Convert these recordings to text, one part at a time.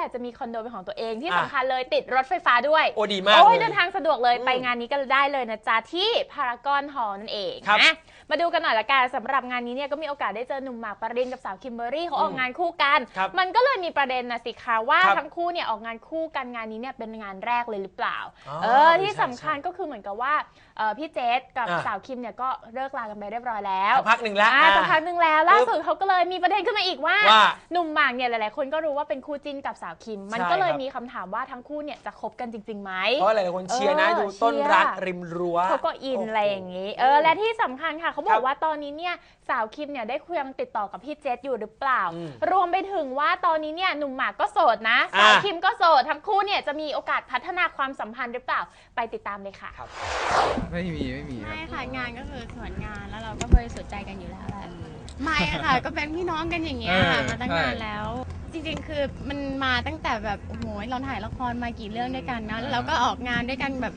อยากจะมีคอนโดเป็นของตัวเองที่อะ สำคัญเลยติดรถไฟฟ้าด้วย โอ้ดีมากโอ้ยเลยเดินทางสะดวกเลยอืมไปงานนี้ก็ได้เลยนะจ๊ะ ที่พารากอนฮอลนั่นเองครับนะมาดูกันหน่อยละกันสำหรับงานนี้เนี่ยก็มีโอกาสได้เจอหนุ่มหมากปรินกับสาวคิมเบอรรี่เขาออกงานคู่กัน ครับมันก็เลยมีประเด็นนะสิคะว่าครับทั้งคู่เนี่ยออกงานคู่กันงานนี้เนี่ยเป็นงานแรกเลยหรือเปล่า อ๋อเออที่ใช่สำคัญก็คือเหมือนกับว่า เอ่อพี่เจษกับอะ สาวคิมเนี่ยก็เลิกลากันไปเรียบร้อยแล้วสักพักหนึ่งแล้วอ่าอ่าสักพักหนึ่งแล้วล่าสุดเขาก็เลยมีประเด็นขึ้นมาอีกว่า ว่าหนุ่มหมากเนี่ยหลายๆ คนก็รู้ว่าเป็นคู่จิ้นกับสาวคิม มันใช่ก็เลยครับ มีคำถามว่าทั้งคู่เนี่ยจะคบกันจริงๆไหม เพราะหลายๆคนเชียร์นะเออดูต้นรักเชียร์ริมรั้ว เขาก็อินโโหอะไรอย่างนี้ เออ และที่สำคัญค่ะ เขาบอครักบว่าตอนนี้เนี่ยสาวคิมเนี่ยได้คุยยังติดต่อกับพี่เจษอยู่หรือเปล่า อืมรวมไปถึงว่าตอนนี้เนี่ยหนุ่มหมากก็โสดนะสาวอะคิมก็โสด ทั้งคู่เนี่ยจะมีโอกาสพัฒนาความสัมพันธ์หรือเปล่า ไปติดตามเลยค่ะ ครับไม่มีไม่มีครับ ไม่ค่ะงานก็คือส่วนงานแล้วเราก็บริสุทธิ์ใจกันอยู่แล้วแหละไม่ค่ะ ก็เป็นพี่น้องกันอย่างเงี้ยเออมาตั้งใช่ นานแล้ว จริงๆ คือมันมาตั้งแต่แบบโอ้โหเราถ่ายละครมากี่เรื่องด้วยกันนะแล้วเราก็ออกงานด้วยกันแบบ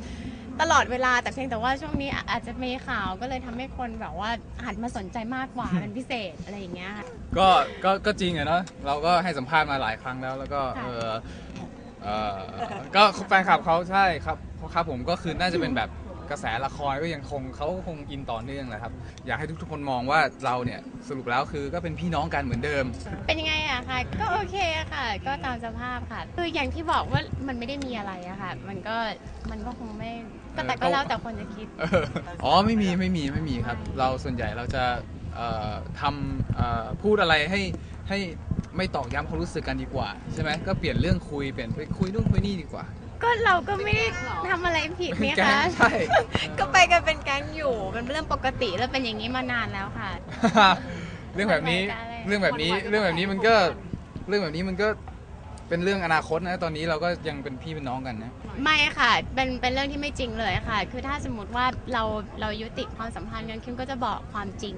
ตลอดเวลาแต่เพียงแต่ว่าช่วงนี้อาจจะมีข่าวก็เลยทำให้คนแบบว่าหันมาสนใจมากกว่า เป็นพิเศษอะไรอย่างเงี้ยค่ะ ก็ก็ก็จริงอะเนาะเราก็ให้สัมภาษณ์มาหลายครั้งแล้ว แล้วก็ค่ะ เออเออก็แฟนคลับเขาใช่ครับครับผมก็คือน่าจะเป็นแบบ กระแสละครก็ยังคงเขาก็คงอินต่อเนื่องแหละครับ อยากให้ทุกๆคนมองว่าเราเนี่ยสรุปแล้วคือก็เป็นพี่น้องกันเหมือนเดิม เป็นยังไงอะคะก็โอเคอะค่ะ ก็ตามสภาพค่ะ คืออย่างที่บอกว่ามันไม่ได้มีอะไรอะค่ะ มันก็มันก็คงไม่ก็แต่ก็เออแล้วแต่คนจะคิดเอออ๋อไม่มีไม่มีไม่มีครับ เราส่วนใหญ่เราจะเอ่อทำเอ่อพูดอะไรให้ให้ไม่ตอกย้ำความรู้สึกกันดีกว่า ใช่ไหมก็เปลี่ยนเรื่องคุยเปลี่ยนไปคุยนู่นคุยนี่ดีกว่า ก็เราก็ไม่ได้ทำอะไรผิดนี่แก๊งคะใช่ ก็ไปกันเป็นแก๊งอยู่เป็นเรื่องปกติแล้วเป็นอย่างนี้มานานแล้วค่ะ เรื่องแบบนี้หวั่นไหวกันเลยเรื่องแบบนี้เรื่องแบบนี้มันก็เรื่องแบบนี้มันก็เป็นเรื่องอนาคตนะตอนนี้เราก็ยังเป็นพี่เป็นน้องกันนะ ไม่ค่ะเป็นเป็นเรื่องที่ไม่จริงเลยค่ะ คือถ้าสมมติว่าเราเรายุติความสัมพันธ์กันคิมก็จะบอกความจริง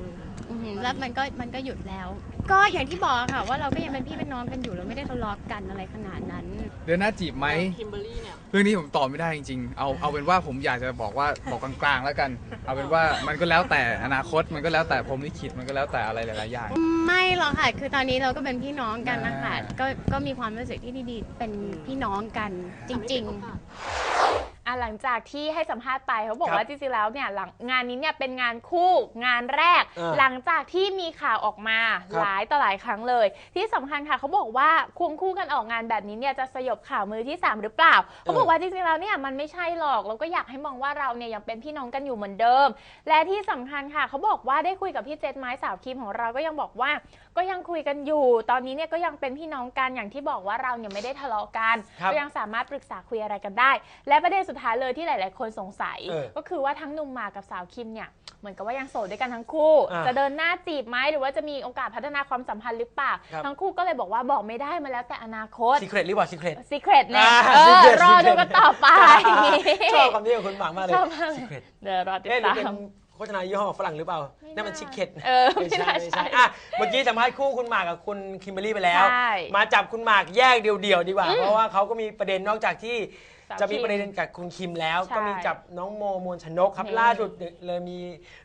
อือหือแล้วมันก็มันก็หยุดแล้ว ก็อย่างที่บอกค่ะ ว่าเราก็ยังเป็นพี่เป็นน้องกันอยู่เราไม่ได้ทะเลาะกันอะไรขนาดนั้น เดือนหน้าจีบไหมเรื่ องนี้ผมตอบไม่ได้จริงๆ เอาเอาเป็นว่าผมอยากจะบอกว่าบอกกลางๆแล้วกัน เอาเป็นว่ามันก็แล้วแต่อนาคตมันก็แล้วแต่ผมลิขิตมันก็แล้วแต่อะไรหลายๆอย่าง ไม่หรอกค่ะ คือตอนนี้เราก็เป็นพี่น้องกันนะคะอ่าก็ก็มีความรู้สึกที่ดีๆเป็นพี่น้องกันจริง ๆ อะหลังจากที่ให้สัมภาษณ์ไปเขาบอกครับว่าจริงๆแล้วเนี่ยหลังงานนี้เนี่ยเป็นงานคู่งานแรกเออหลังจากที่มีข่าวออกมาครับหลายต่อหลายครั้งเลย ที่สำคัญค่ะเขาบอกว่าควงคู่กันออกงานแบบนี้เนี่ยจะสยบข่าวมือที่สามหรือเปล่าเขาบอกว่าจริงๆแล้วเนี่ยมันไม่ใช่หรอกเราก็อยากให้มองว่าเราเนี่ยยังเป็นพี่น้องกันอยู่เหมือนเดิม และที่สำคัญค่ะเขาบอกว่าได้คุยกับพี่เจษไม้สาวคิมของเราก็ยังบอกว่า ก็ยังคุยกันอยู่ ตอนนี้เนี่ยก็ยังเป็นพี่น้องกันอย่างที่บอกว่าเราเนี่ยไม่ได้ทะเลาะกันครับ ก็ยังสามารถปรึกษาคุยอะไรกันได้ และประเด็นสุดท้ายเลยที่หลาย ๆ คนสงสัย เออก็คือว่าทั้งหนุ่มหมากกับสาวคิมเนี่ยเหมือนกับว่ายังโสดด้วยกันทั้งคู่ อ่าจะเดินหน้าจีบไหมหรือว่าจะมีโอกาสพัฒนาความสัมพันธ์หรือเปล่าครับ ทั้งคู่ก็เลยบอกว่าบอกไม่ได้มาแล้วแต่อนาคต ซีเครตหรือเปล่าซีเครตซีเครตเนี่ยอ่าเออ secret รอดู secret กันต่อไป ชอบคำนี้ของคุณหมากมากเลยชอบมากเลย ซีเครตเดี๋ยวรอติดเอ๊ะหรือตาเป็นม โฆษณายี่ห้อฝรั่งหรือเปล่าไม่นั่นมันน่าชิคเก็ตเออไม่ใช่ไม่ไม่ใช่ใช่อะเมื่อกี้สัมภาษณ์คู่คุณหมากกับคุณคิมเบอรรี่ไปแล้ว ใช่มาจับคุณหมากแยกเดี่ยวๆดีกว่า เพราะว่าเขาก็มีประเด็นนอกจากที่ สาวจะมีคิม ประเด็นกับคุณคิมแล้ว ใช่ก็มีจับน้องโมมวลชนกครับ นี่ล่าสุดเลยมี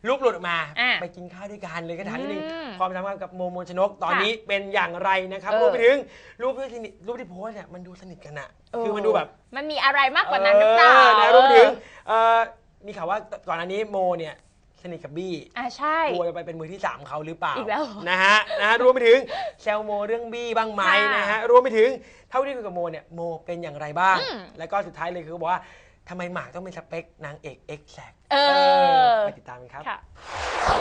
รูปหลุดออกมา อะไปกินข้าวด้วยกันเลยก็ถามนิดนึงอืมความสัมพันธ์กับโมมวลชนกตอนค่ะนี้เป็นอย่างไรนะครับเออ รวมไปถึงรูปที่สนิทรูปที่โพสต์เนี่ยมันดูสนิทกันอะคือมันดูแบบ มันมีอะไรมากกว่านั้นหรือเปล่านะรวมถึงเอ่อมีข่าวว่าก่อนอันนี้โมเนี่ย สนิทกับบี้อะใช่ กลัวจะไปเป็นมือที่ 3เขาหรือเปล่าอีกแล้วเหรอนะฮะนะฮะรวมไปถึงแซลโมเรื่องบี้บ้างไหมค่ะนะฮะรวมไปถึงเท่าที่คุยกับโมเนี่ยโมเป็นอย่างไรบ้าง อืม แล้วก็สุดท้ายเลยคือบอกว่าทำไมหมากต้องเป็นสเปค นางเอกเอ็กแซกเออไปติดตามกันครับ ค่ะ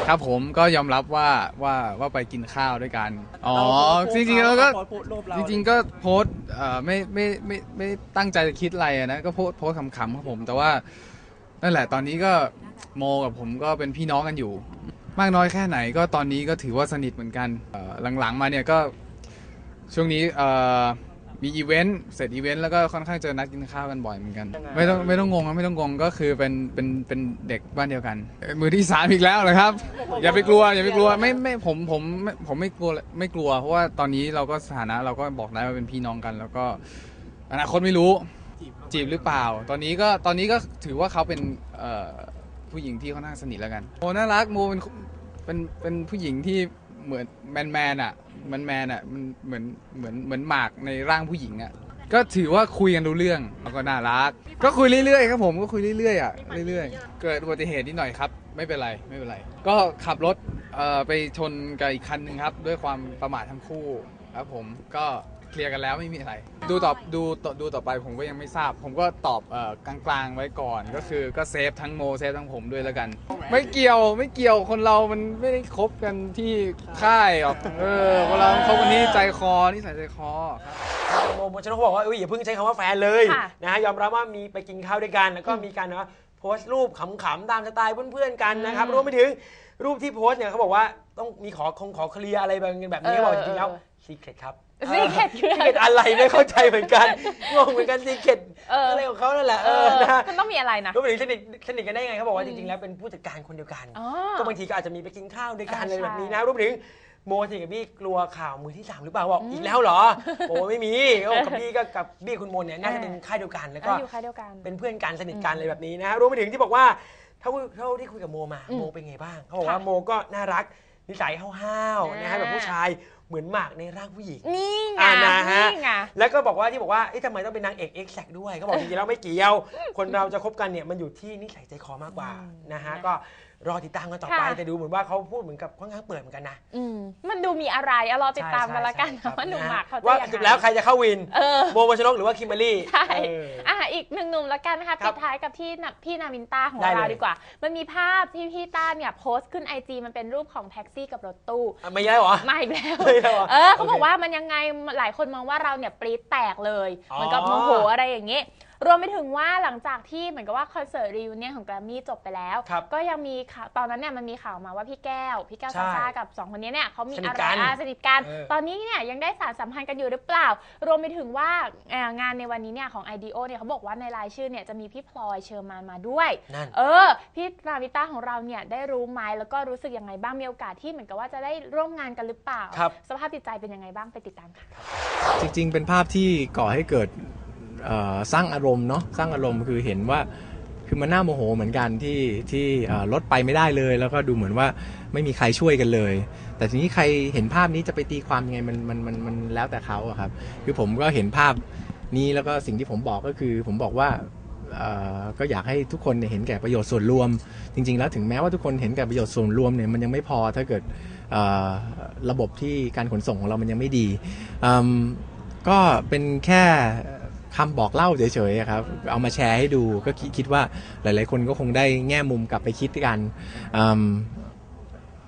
ครับผมก็ยอมรับว่าว่าว่าไปกินข้าวด้วยกัน อ๋อ จริงๆแล้วก็ จริงๆก็โพสต์เอ่อไม่ไม่ไม่ไม่ตั้งใจจะคิดอะไรอะนะ ก็โพสต์โพสต์ขำๆครับผม แต่ว่า นั่นแหละตอนนี้ก็โมกับผมก็เป็นพี่น้องกันอยู่ มากน้อยแค่ไหนก็ตอนนี้ก็ถือว่าสนิทเหมือนกันเอ่อหลังๆมาเนี่ยก็ช่วงนี้เอ่อมีอีเวนต์เสร็จอีเวนต์แล้วก็ค่อนข้างเจอนัดกินข้าวกันบ่อยเหมือนกันยังไงไม่ต้องไม่ต้องงงนะไม่ต้องงงก็คือเป็นเป็นเป็นเด็กบ้านเดียวกันเอ่อมือที่สามอีกแล้วเหรอครับ อย่าไปกลัวอย่าไปกลัวไม่ไม่ผมผมไม่ผมไม่กลัวไม่กลัว เพราะว่าตอนนี้เราก็สถานะเราก็บอกได้ว่าเป็นพี่น้องกัน แล้วก็อนาคตไม่รู้ จีบหรือเปล่า ตอนนี้ก็ตอนนี้ก็ถือว่าเขาเป็นเอ่อผู้หญิงที่ค่อนข้างสนิทแล้วกันโมน่ารักโมเป็นเป็นเป็นผู้หญิงที่เหมือนแมนแมนอะแมนแมนอะมันเหมือนเหมือนเหมือนหมากในร่างผู้หญิงอะก็ถือว่าคุยกันรู้เรื่องแล้วก็น่ารัก ก็คุยเรื่อยๆครับผมก็คุยเรื่อยๆอะเรื่อยๆ เกิดอุบัติเหตุนิดหน่อยครับ ไม่เป็นไรไม่เป็นไร ก็ขับรถเอ่อไปชนกับอีกคันหนึ่งครับ ด้วยความประมาททั้งคู่ครับผมก็ เคลียร์กันแล้วไม่มีอะไร ดูต่อดูต่อดูต่อไปผมก็ยังไม่ทราบ ผมก็ตอบเอ่อกลางๆไว้ก่อน ก็คือก็เซฟทั้งโมเซฟทั้งผมด้วยแล้วกัน ไม่เกี่ยวไม่เกี่ยวคนเรามันไม่ได้คบกันที่ค่ายหรอกเออคนเราคบกันที่ใจคอนิสัยใจคอครับ โมโมชนกเขาบอกว่าอุ้ยอย่าเพิ่งใช้คำว่าแฟนเลยค่ะ นะฮะยอมรับว่ามีไปกินข้าวด้วยกัน แล้วก็มีการนะโพสต์รูปขำๆตามสไตล์เพื่อนๆกันนะครับอืมรวมไปถึงรูปที่โพสต์เนี่ยเขาบอกว่าต้องมีขอคงขอเคลียร์อะไรแบบนี้แบบนี้เออเขาบอกจริงๆแล้วเออซีเครตครับ Secret คือซีเครตอะไรไม่เข้าใจเหมือนกันงงเหมือนกันซีเครตเออออะไรของเขานั่นแหละเอเอออนะฮะมันต้องมีอะไรนะรวมไปถึงสนิทสนิทกันได้ไงเขาบอกว่าอืจมริงๆแล้วเป็นผู้จัดการคนเดียวกันอ๋อก็บางทีก็อาจจะมีไปกินข้าวด้วยกันอ่าอะไรแบบนี้ใช่นะรวมไปถึงโมสนิทกับบี้กลัวข่าวมือที่สามหรือเปล่าบอกอืมอีกแล้วเหรอโอ้ไม่มีก็บอกกับบี้ก็กับบี้คุณโมเนี่ยน่าจะเป็นค่ายเดียวกันแล้วก็อะอยู่ค่ายเดียวกันเป็นเพื่อนกันสนิทกันอืมอะไรแบบนี้นะฮะรวมไปถึงที่บอกว่าเท่าเท่าที่คุยกับโมมาอืมโมเป็นไงบ้างเขาบอกค่ะว่าโมก็น่ารักนิสัยห้าวๆนะฮะอ่าแบบผู้ชาย เหมือนหมากในร่างผู้หญิง นี่ไงอ่านะฮะ นี่ไง แล้วก็บอกว่าที่บอกว่าเอ๊ะทำไมต้องเป็นนางเอกเอ็กแซกด้วยเขาบอกจริงๆแล้วไม่เกี่ยว คนเราจะคบกันเนี่ยมันอยู่ที่นิสัยใจคอมากกว่าอืมนะฮะนะก็ รอติดตามกันต่อไปค่ะ แต่ดูเหมือนว่าเขาพูดเหมือนกับค่อนข้างเปิดเหมือนกันนะอืมมันดูมีอะไรเอารอติดตามกันละกันใช่นะว่าหนุ่มหมากเขาจะว่ายังสุดไงแล้วใครจะเข้าวินเออโมมชนกหรือว่าคิมเบอรรี่ใช่ เออ อะอีกหนึ่งหนุ่มละกันนะคะครัปิบดท้ายกับที่นะพี่นาวินต้าของได้เลยเราดีกว่า มันมีภาพที่พี่ต้าเนี่ยโพสต์ขึ้นไอจีมันเป็นรูปของแท็กซี่กับรถตู้ อะไม่ได้เหรอ มาอีกแล้ว ไม่ได้เหรอเออเขาบอกโอเคว่ามันยังไงหลายคนมองว่าเราเนี่ยปรี๊ดแตกเลย อ๋อเหมือนกับโมโหอะไรอย่างนี้ รวมไปถึงว่าหลังจากที่เหมือนกับว่าคอนเสิร์ตรีวิวเนี่ยของแกรมมี่จบไปแล้ว ครับก็ยังมีข่าวตอนนั้นเนี่ยมันมีข่าวมาว่าพี่แก้ว พี่แก้วใช่ซาซ่ากับสองคนนี้เนี่ยเขามีสนิอะทไรกันอะสนิทกัน เออ ตอนนี้เนี่ยยังได้สารสัมพันธ์กันอยู่หรือเปล่า รวมไปถึงว่าเอ่องานในวันนี้เนี่ยของ IDEO เนี่ยเขาบอกว่าในรายชื่อเนี่ยจะมีพี่พลอยเชอร์มานมาด้วย นั่น เออ พี่นาวิต้าของเราเนี่ยได้รู้ไหมแล้วก็รู้สึกยังไงบ้างมีโอกาสที่เหมือนกับว่าจะได้ร่วมงานกันหรือเปล่า ครับ สภาพจิตใจเป็นยังไงบ้างไปติดตามค่ะ จริงๆ เป็นภาพที่ก่อให้เกิดเอ่อ สร้างอารมณ์เนาะสร้างอารมณ์คือเห็นว่าคือมันน่าโมโหเหมือนกันที่ที่รถไปไม่ได้เลย แล้วก็ดูเหมือนว่าไม่มีใครช่วยกันเลย แต่ทีนี้ใครเห็นภาพนี้จะไปตีความยังไงมันมันมันมันแล้วแต่เขาอะครับคือผมก็เห็นภาพนี้แล้วก็สิ่งที่ผมบอกก็คือ ผมบอกว่าก็อยากให้ทุกคนเห็นแก่ประโยชน์ส่วนรวม จริง ๆ แล้วถึงแม้ว่าทุกคนเห็นแก่ประโยชน์ส่วนรวมเนี่ยมันยังไม่พอถ้าเกิดระบบที่การขนส่งของเรามันยังไม่ดีก็เป็นแค่ คำบอกเล่าเฉยๆครับ เอามาแชร์ให้ดูก็คิดว่าหลายๆ คนก็คงได้แง่มุมกลับไปคิดกัน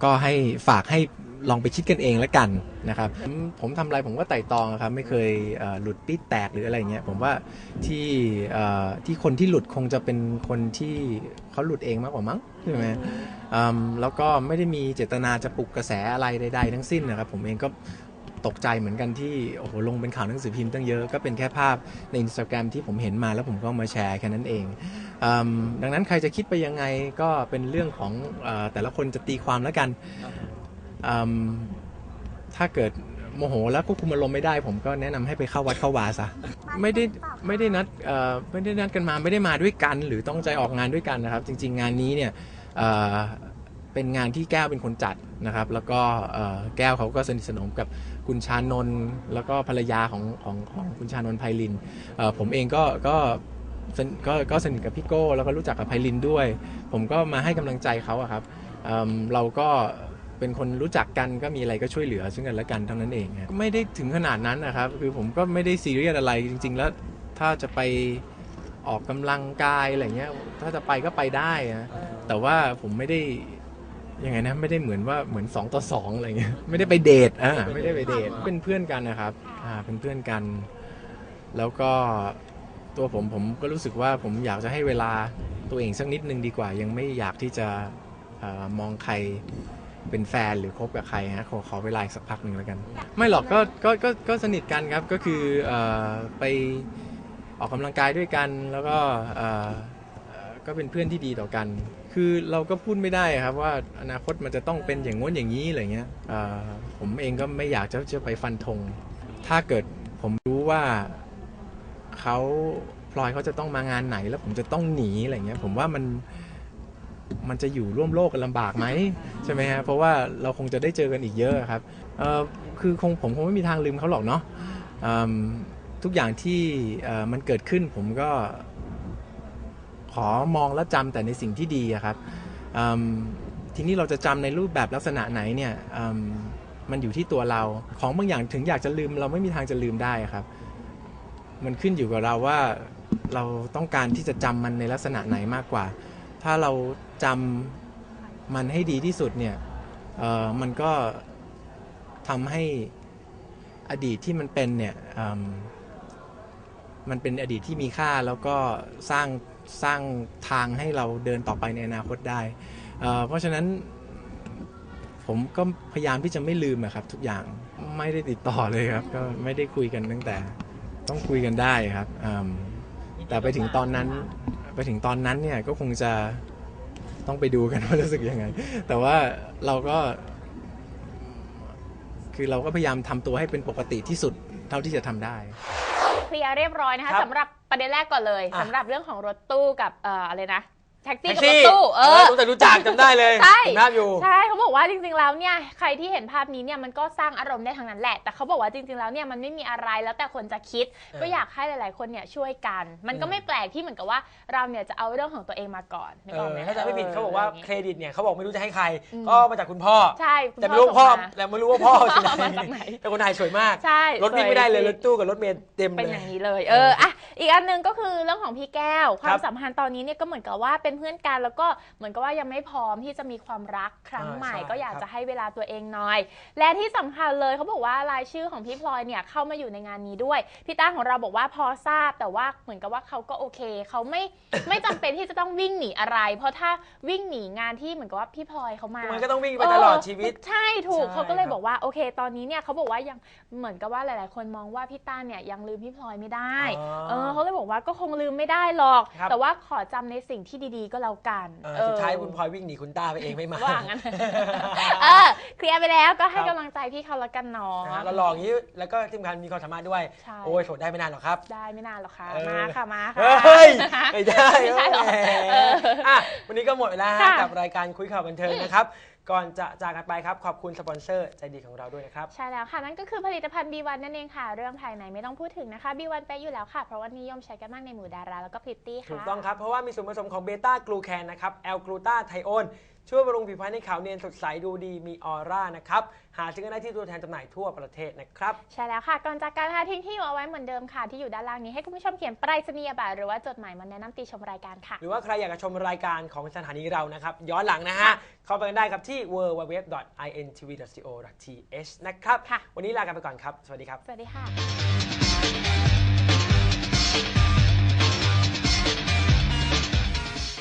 ก็ให้ฝากให้ลองไปคิดกันเองแล้วกันนะครับ ผมทำอะไรผมก็ไต่ตองครับไม่เคยหลุดปิดแตกหรืออะไรเงี้ยผมว่าที่ที่คนที่หลุดคงจะเป็นคนที่เขาหลุดเองมากกว่ามั้งใช่ไหมอืมแล้วก็ไม่ได้มีเจตนาจะปลุกกระแสอะไรใดๆทั้งสิ้นนะครับ ผมเองก็ ตกใจเหมือนกันที่โอ้โหลงเป็นข่าวหนังสือพิมพ์ตั้งเยอะก็เป็นแค่ภาพในอินสตาแกรมที่ผมเห็นมาแล้วผมก็มาแชร์แค่นั้นเองอดังนั้นใครจะคิดไปยังไงก็เป็นเรื่องของอแต่ละคนจะตีความแล้วกันถ้าเกิดโมโหแล้วควบคุมอารมณ์ไม่ได้ ผมก็แนะนำให้ไปเข้าวัดเข้าวาซะไม่ได้ไม่ได้นัดไม่ได้นัดกันมาไม่ได้มาด้วยกัน หรือต้องใจออกงานด้วยกันนะครับ จริง ๆ งานนี้เนี่ยเเป็นงานที่แก้วเป็นคนจัดนะครับ แล้วก็แก้วเขาก็สนิทสนมกับ คุณชานนท์แล้วก็ภรรยาของของของคุณชานนท์ไพลินผมเองก็ก็ก็ก็สนิทกับพี่โก้แล้วก็รู้จักกับไพลินด้วย ผมก็มาให้กำลังใจเขาอะครับเเราก็เป็นคนรู้จักกันก็มีอะไรก็ช่วยเหลือซึ่งกันและกันเท่านั้นเองไม่ได้ถึงขนาดนั้นนะครับ คือผมก็ไม่ได้ซีเรียสอะไรจริง ๆ แล้วถ้าจะไปออกกำลังกายอะไรเงี้ยถ้าจะไปก็ไปได้นะแต่ว่าผมไม่ได้ ยังไงนะไม่ได้เหมือนว่าเหมือน 2 ต่อ2อะไรเงี้ยไม่ได้ไปเดทอ่าไม่ได้ไปเดทเป็นเพื่อนกันนะครับอ่าเป็นเพื่อนกัน แล้วก็ตัวผมผมก็รู้สึกว่าผมอยากจะให้เวลาตัวเองสักนิดนึงดีกว่า ยังไม่อยากที่จะอมองใครเป็นแฟนหรือคบกับใครฮะขอขอเวลาสักพักหนึ่งแล้วกัน ไม่หรอกก็ก็ก็ก็สนิทกันครับก็คืออไปออกกำลังกายด้วยกัน แล้วก็ก็เป็นเพื่อนที่ดีต่อกัน คือเราก็พูดไม่ได้ครับว่าอนาคตมันจะต้องเป็นอย่างง้นอย่างนี้อะไรเงี้ยผมเองก็ไม่อยากจะจะไปฟันธง ถ้าเกิดผมรู้ว่าเขาพลอยเขาจะต้องมางานไหน แล้วผมจะต้องหนีอะไรเงี้ย ผมว่ามันมันจะอยู่ร่วมโลกกันลำบากไหมใช่ไหมฮะเพราะว่าเราคงจะได้เจอกันอีกเยอะครับคือคงผมคงไม่มีทางลืมเขาหรอกเนาะทุกอย่างที่มันเกิดขึ้นผมก็ ขอมองและจำแต่ในสิ่งที่ดีครับทีนี้เราจะจำในรูปแบบลักษณะไหนเนี่ยมันอยู่ที่ตัวเรา ของบางอย่างถึงอยากจะลืม เราไม่มีทางจะลืมได้ครับ มันขึ้นอยู่กับเราว่าเราต้องการที่จะจำมันในลักษณะไหนมากกว่า ถ้าเราจำมันให้ดีที่สุดเนี่ยมันก็ทำให้อดีตที่มันเป็นเนี่ยมันเป็นอดีตที่มีค่าแล้วก็สร้าง สร้างทางให้เราเดินต่อไปในอนาคตได้เอ่อเพราะฉะนั้นผมก็พยายามที่จะไม่ลืมอะครับ ทุกอย่างไม่ได้ติดต่อเลยครับ ก็ไม่ได้คุยกันตั้งแต่ต้องคุยกันได้ครับอืมแต่ไปถึงตอนนั้นไปถึงตอนนั้นเนี่ยก็คงจะต้องไปดูกันว่ารู้สึกยังไง แต่ว่าเราก็ คือเราก็พยายามทำตัวให้เป็นปกติที่สุดเท่าที่จะทำได้ เคลียร์เรียบร้อยนะคะครับสำหรับ ประเด็นแรกก่อนเลยอะสำหรับเรื่องของรถตู้กับเอ่ออะไรนะ แท็กซี่แท็กกับรซี่ถตู้เอเอออรู้แต่รู้จักจำได้เลยใช่เห็นภาพอยู่ ใช่เขาบอกว่าจริงๆแล้วเนี่ยใครที่เห็นภาพนี้เนี่ยมันก็สร้างอารมณ์ได้ทั้งนั้นแหละ แต่เขาบอกว่าจริงๆแล้วเนี่ยมันไม่มีอะไรแล้วแต่คนจะคิดเออก็อยากให้หลายๆคนเนี่ยช่วยกัน มันก็อืมไม่แปลกที่เหมือนกับว่าเราเนี่ยจะเอาเรื่องของตัวเองมาก่อนนึกเอออกอไหมถ้าจะไม่ผิดเขาบอกว่าย่งเคงี้รดิตเนี่ยเขาบอกไม่รู้จะให้ใครอืมก็มาจากคุณพ่อ ใช่คุณแต่ไม่รู้พ่อส่งมา แต่ไม่รู้ว่าพ่อที่ไหนมาจากไหนแต่คนไทยสวยมากใช่รถวิ่งไม่ได้เลยสรวยถตู้กับรถเมล์เต็มเป็นเลอย ย่างนี้เลย เอออะอีกอันหนึงก็คือเรื่องของพี่แก้ว คครัวามบ สัมพันธ์ตอนนี้เนี่ยก็เหมือนกับว่าเป็นเพื่อนกัน แล้วก็เหมือนกับว่ายังไม่พร้อมที่จะมีความรักครั้งอ่าใหม่ใช่ก็อยากครับจะให้เวลาตัวเองหน่อย และที่สำคัญเลยเขาบอกว่ารายชื่อของพี่พลอยเนี่ยเข้ามาอยู่ในงานนี้ด้วยพี่ต้าของเราบอกว่าพอทราบแต่ว่าเหมือนกับว่าเขาก็โอเคเขาไม่ไม่จำเป็นที่จะต้องวิ่งหนีอะไร เพราะถ้าวิ่งหนีงานที่เหมือนกับว่าพี่พลอยเขามามันก็ต้องวิ่งไปตลอดชีวิตเออใช่ถูกใช่เขาก็เลยครับบอกว่าโอเค ตอนนี้เนี่ยเขาบอกว่ายังเหมือนกับว่าหลาย ๆ คนมองว่าพี่ต้าเนี่ยยังลืมพี่พลอยไม่ได้อ๋อเออเขาเลยบอกว่าก็คงลืมไม่ได้หรอกครับแต่ว่าขอจำในสิ่งที่ดีๆก็แล้วกันเออสุดท้ายคุณพลอยวิ่งหนีคุณต้าไปเองไม่มาว่างั้นเออเคลียร์ไปแล้วก็ให้ครับกำลังใจพี่เขาละกันเนาะนะฮะเราหล่ออย่างนี้แล้วก็ที่สำคัญมีความสามารถด้วยใช่โอ้ยโสดได้ไม่นานหรอกครับ ได้ไม่นานหรอกค่ะเออมาค่ะมาค่ะเฮ้ยไม่ได้ไม่ใช่หรอแหมเอออะวันนี้ก็หมดเวลาค่ะกับรายการคุยข่าวบันเทิงนะครับ ก่อนจะจากกันไปครับ ขอบคุณสปอนเซอร์ใจดีของเราด้วยนะครับ ใช่แล้วค่ะ นั่นก็คือผลิตภัณฑ์ B1 นั่นเองค่ะ เรื่องภายในไม่ต้องพูดถึงนะคะ B1 ไปะอยู่แล้วค่ะ เพราะว่านิยมใช้กันมากในหมู่ดาราแล้วก็พริตตี้ค่ะ ถูกต้องครับ เพราะว่ามีส่วนผสมของเบต้ากลูแคนนะครับแอลกลูตาไทโอน ช่วยบำรุงผิวพรรณให้ขาวเนียนสดใสดูดีมีออร่านะครับหาซื้อกันได้ที่ตัวแทนจำหน่ายทั่วประเทศนะครับใช่แล้วค่ะ ก่อนจากการนะคะทิ้งที่อยู่เอาไว้เหมือนเดิมค่ะที่อยู่ด้านล่างนี้ให้คุณผู้ชมเขียนไปรษณียบัตรหรือว่าจดหมายมาแนะนำติชมรายการค่ะ หรือว่าใครอยากจะชมรายการของสถานีเรานะครับย้อนหลังนะฮะเข้าไปกันได้ครับที่ www.intv.co.th นะครับ ค่ะ วันนี้ลากันไปก่อนครับ สวัสดีครับ สวัสดีค่ะ